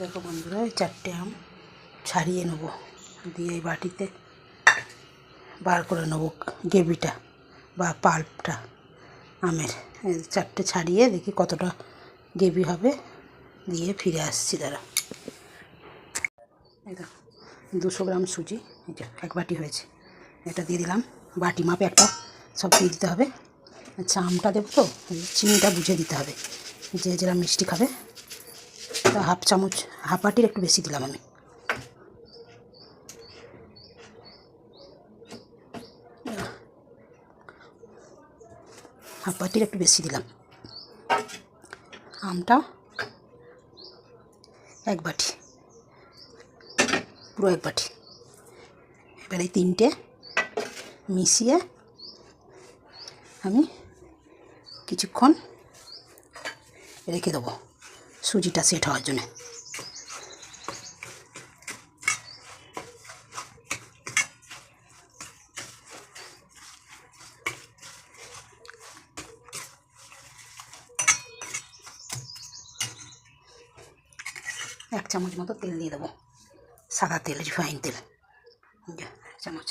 দেখো বন্ধুরা, এই চারটে আম ছাড়িয়ে নেব। দিয়ে এই বাটিতে বার করে নেব গেবিটা বা পাল্পটা, আমের। চারটে ছাড়িয়ে দেখি কতটা গেবি হবে। দিয়ে ফিরে আসছি, দাঁড়া। এই দেখো, দুশো গ্রাম সুজি যে এক বাটি হয়েছে। এটা দিয়ে দিলাম বাটি মাপে একটা, সব দিয়ে দিতে হবে। আচ্ছা আমটা দেবো তো, চিনিটা বুঝে দিতে হবে। যে যেরা মিষ্টি খাবে। তা হাফ চামচ, হাফ বাটির একটু বেশি দিলাম আমি। হাফ বাটির একটু বেশি দিলাম। আমটা এক বাটি, পুরো এক বাটি। এবার তিনটে মিশিয়ে আমি কিছুক্ষণ রেখে দেবো। সুজিটা সেট হওয়ার জন্য। এক চামচ মতো তেল দিয়ে দেবো। সাদা তেল, রিফাইন তেল। চামচ।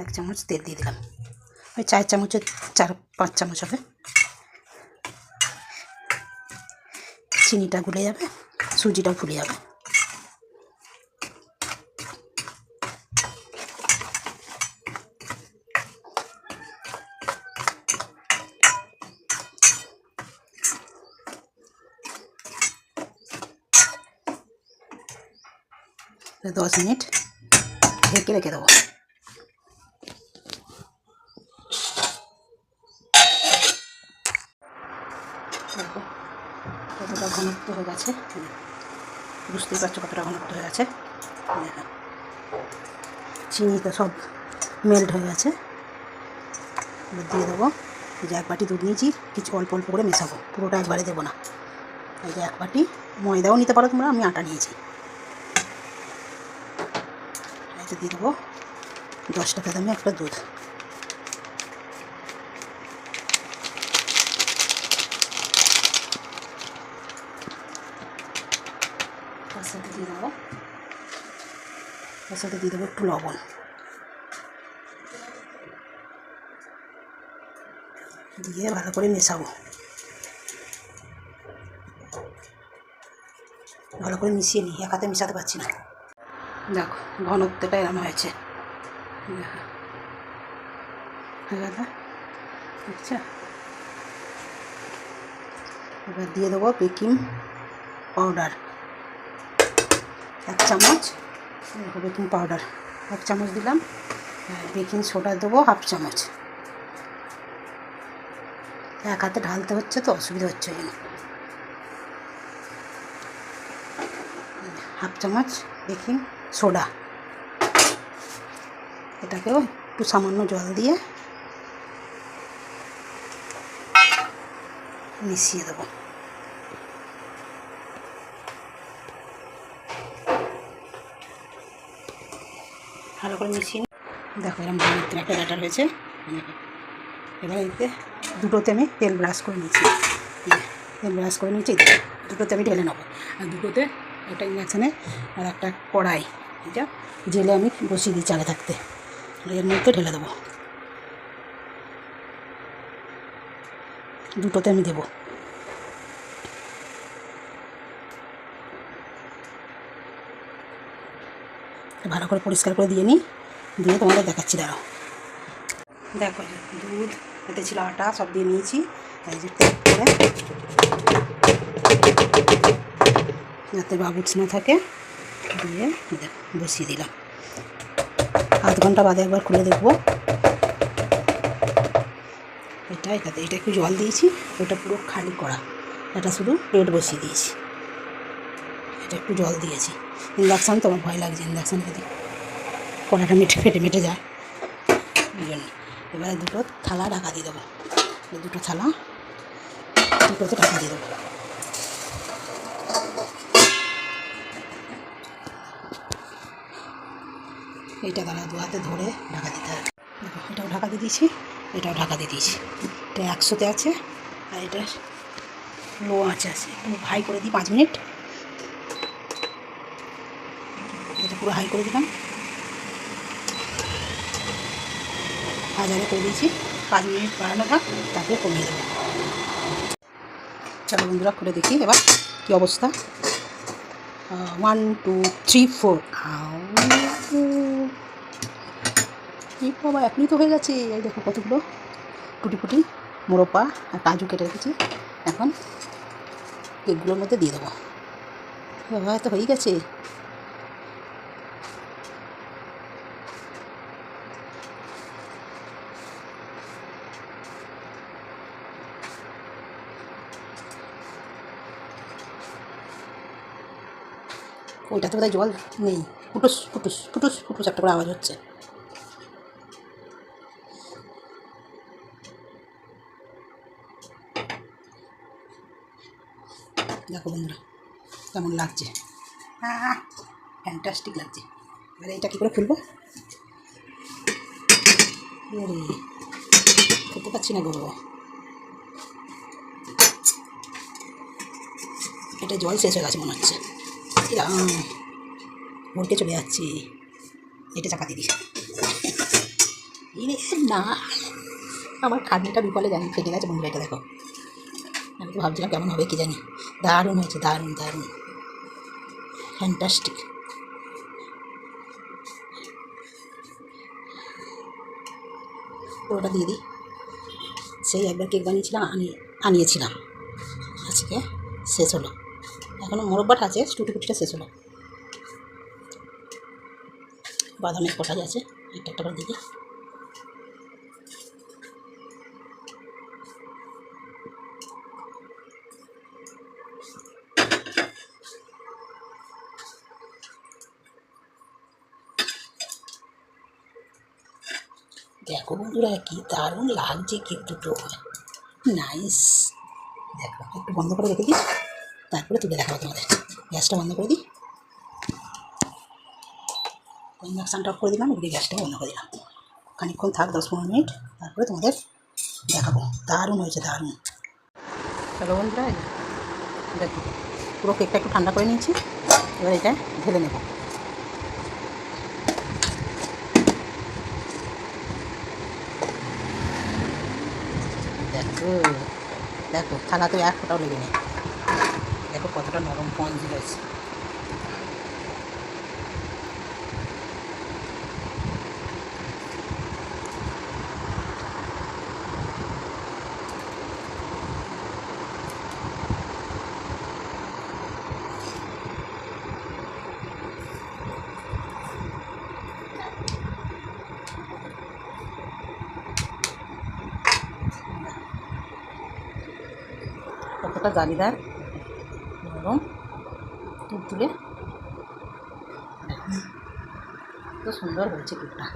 এক চামচ তেল দিয়ে দিলাম। ওই চার চামচের, চার, পাঁচ চামচ হবে। চিনিটা গুলে যাবে সুজিটা ফুলে যাবে। দশ মিনিট ঢেকে রেখে দেবো। দেখো কতটা ঘনত্ব হয়ে গেছে? হুম। বুঝতেই পারছ কতটা ঘনত্ব হয়ে গেছে? দেখো চিনি তো সব মেল্ট হয়ে গেছে। এবার দিয়ে দেবো। যে এক বাটি দুধ নিয়েছি, কিছু অল্প অল্প করে মেশাবো। পুরোটা একবারে দেবো না। এই যে এক বাটি ময়দাও নিতে পারো তোমরা, আমি আটা নিয়েছি। এটা দিয়ে দেবো দশ টাকা দামে একটা দুধ। তার সাথে দিয়ে দেবো। তার সাথে দিয়ে দেবো একটু লবণ। দিয়ে ভালো করে মেশাবো। ভালো করে মিশিয়ে নিই, এক হাতে মেশাতে পারছি না। দেখো ঘনত্বটা এরম হয়েছে। হয়ে আচ্ছা। এবার দিয়ে দেবো বেকিং পাউডার। এক চামচ। বেকিং পাউডার এক চামচ দিলাম। বেকিং সোডা দেবো হাফ চামচ। এক হাতে ঢালতে হচ্ছে তো, অসুবিধা হচ্ছে ওই জন্য। হাফ চামচ বেকিং সোডা এটাকেও একটু সামান্য জল দিয়ে মিশিয়ে দেবো। ভালো করে মিশিয়ে। দেখো এরকম ঘনত্বের একটা ব্যাটার হয়েছে। এবার এতে দুটোতে আমি তেল ব্রাশ করে নিচ্ছি। তেল ব্রাশ করে নিচ্ছি দুটোতে আমি ঢেলে নেব। আর দুটোতে একটা ইন্ডাকশানে আর একটা কড়াই, এটা জেলে আমি বসিয়ে দিই চালে থাকতে। এর মধ্যে ঢেলে দেবো। দুটোতে আমি দেবো। ভালো করে পরিষ্কার করে দিয়ে নিই। দিয়ে তোমাদের দেখাচ্ছি, দাঁড়াও। দেখো দুধ, এতে ছিল আটা, সব দিয়ে নিয়েছি। এই যে করে। যাতে বাবুচ না থাকে, দিয়ে বসিয়ে দিলাম। আধ ঘণ্টা বাদে একবার খুলে দেখব। এটা, এটাতে, এটা একটু জল দিয়েছি, ওটা পুরো খালি করা। এটা শুধু প্লেট বসিয়ে দিয়েছি। এটা একটু জল দিয়েছি। ইন্ডাকশান তোমার ভয় লাগছে, ইন্ডাকশান যদি কড়াটা মেটে ফেটে মেটে যায়। ওই জন্য এবারে দুটো থালা ঢাকা দিয়ে দেবো। দুটো থালা, দুটোতে ঢাকা দিয়ে দেবো। এইটা গলা দু হাতে ধরে ঢাকা দিতে হবে। এটাও ঢাকা দিয়ে দিয়েছি, এটাও ঢাকা দিয়ে দিয়েছি। এটা একশোতে আছে, আর এটা লো আছে। আছে হাই করে দিই, পাঁচ মিনিট। এটা পুরো হাই করে দিলাম। হাজারে করে দিয়েছি। পাঁচ মিনিট বাড়ানো থাক তারপরে কমিয়ে দেবো। চলো বন্ধুরা করে দেখি এবার কী অবস্থা। ওয়ান টু থ্রি ফোর বাবা, এখনই তো হয়ে গেছে। এই দেখো কতগুলো টুটি ফুটি মোরব্বা আর কাজু কেটে রেখেছি। এখন কেকগুলোর মধ্যে দিয়ে দেবো। বাবা তো হয়ে গেছে। ওইটাতে বোধহয় জল নেই। ফুটুস ফুটুস ফুটুস ফুটুস একটা করে আওয়াজ হচ্ছে। দেখো বন্ধুরা, কেমন লাগছে? ফ্যান্টাস্টিক লাগছে। এবারে এটা কী করে খুলবো? আরে খুলতে পারছি না গো এটা জল শেষ হয়ে গেছে মনে হচ্ছে। এরাম ভরকে চলে যাচ্ছে। এটা চাপা দিদি না। আমার খাটনিটা বিফলে জানি ফেটে গেছে বন্ধুরা, এটা দেখো। আমি তো ভাবছিলাম কেমন হবে, কি জানি। দারুণ হয়েছে, দারুণ দারুণ। ফ্যান্টাস্টিক পুরোটা দিয়ে দিই। সেই একবার কেক বানিয়েছিলাম, আনি আনিয়েছিলাম। আজকে শেষ হলো। এখনও মোরব্বাটা আছে টুটি কুটিটা শেষ হলো। বাদামের কটাই আছে একটা একটা দিই দেখো বন্ধুরা কি দারুণ লাগছে কেক দুটো নাইস। দেখো, একটু বন্ধ করে রেখে দিই। তারপরে তুলে দেখাবো তোমাদের। গ্যাসটা বন্ধ করে দিই। ইন্ডাকশানটা অফ করে দিলাম, এদিকে গ্যাসটা বন্ধ করে দিলাম। খানিকক্ষণ থাক, দশ পনেরো মিনিট, তারপরে তোমাদের দেখাবো। দারুণ হয়েছে, দারুণ। চলো বন্ধুরা দেখো, পুরো কেকটা একটু ঠান্ডা করে নিয়েছি। এবার এটা ঢেলে নেব। দেখো দেখো থালাতে এক ফোটাও লেগে নেই। দেখো কতটা নরম পঞ্জি রয়েছে কতটা জালিদার নরম তুলে কত সুন্দর হয়েছে কেকটা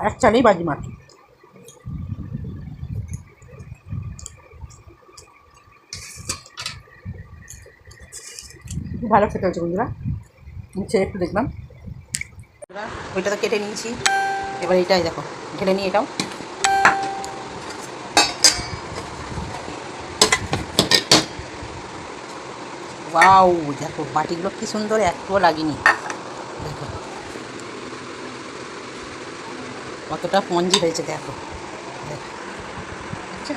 এক চালেই বাজি মাঠ ভালো খেতে হয়েছে বন্ধুরা। ছেড়ে একটু দেখলাম। ওইটা তো কেটে নিয়েছি। এবার এইটাই দেখো, ঢেলে নিই এটাও। ওয়াও, দেখো, বাটিগুলো কি সুন্দর, একটুও লাগেনি। দেখো। কতটা পঞ্জি হয়েছে দেখো। আচ্ছা।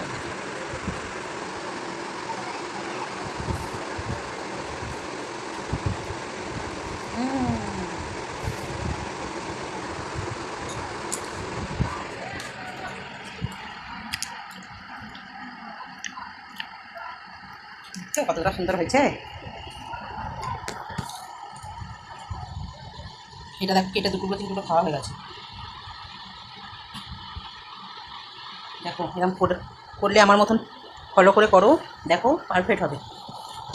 কতটা সুন্দর হয়েছে? এটা দেখো কেটে দুটো তিনটুকু খাওয়া হয়ে গেছে। দেখো এরকম করলে আমার মতন ফলো করে করো, দেখো পারফেক্ট হবে।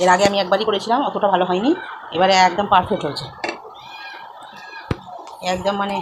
এর আগে আমি একবারই করেছিলাম, অতটা ভালো হয়নি, এবারে একদম পারফেক্ট হয়েছে। একদম মানে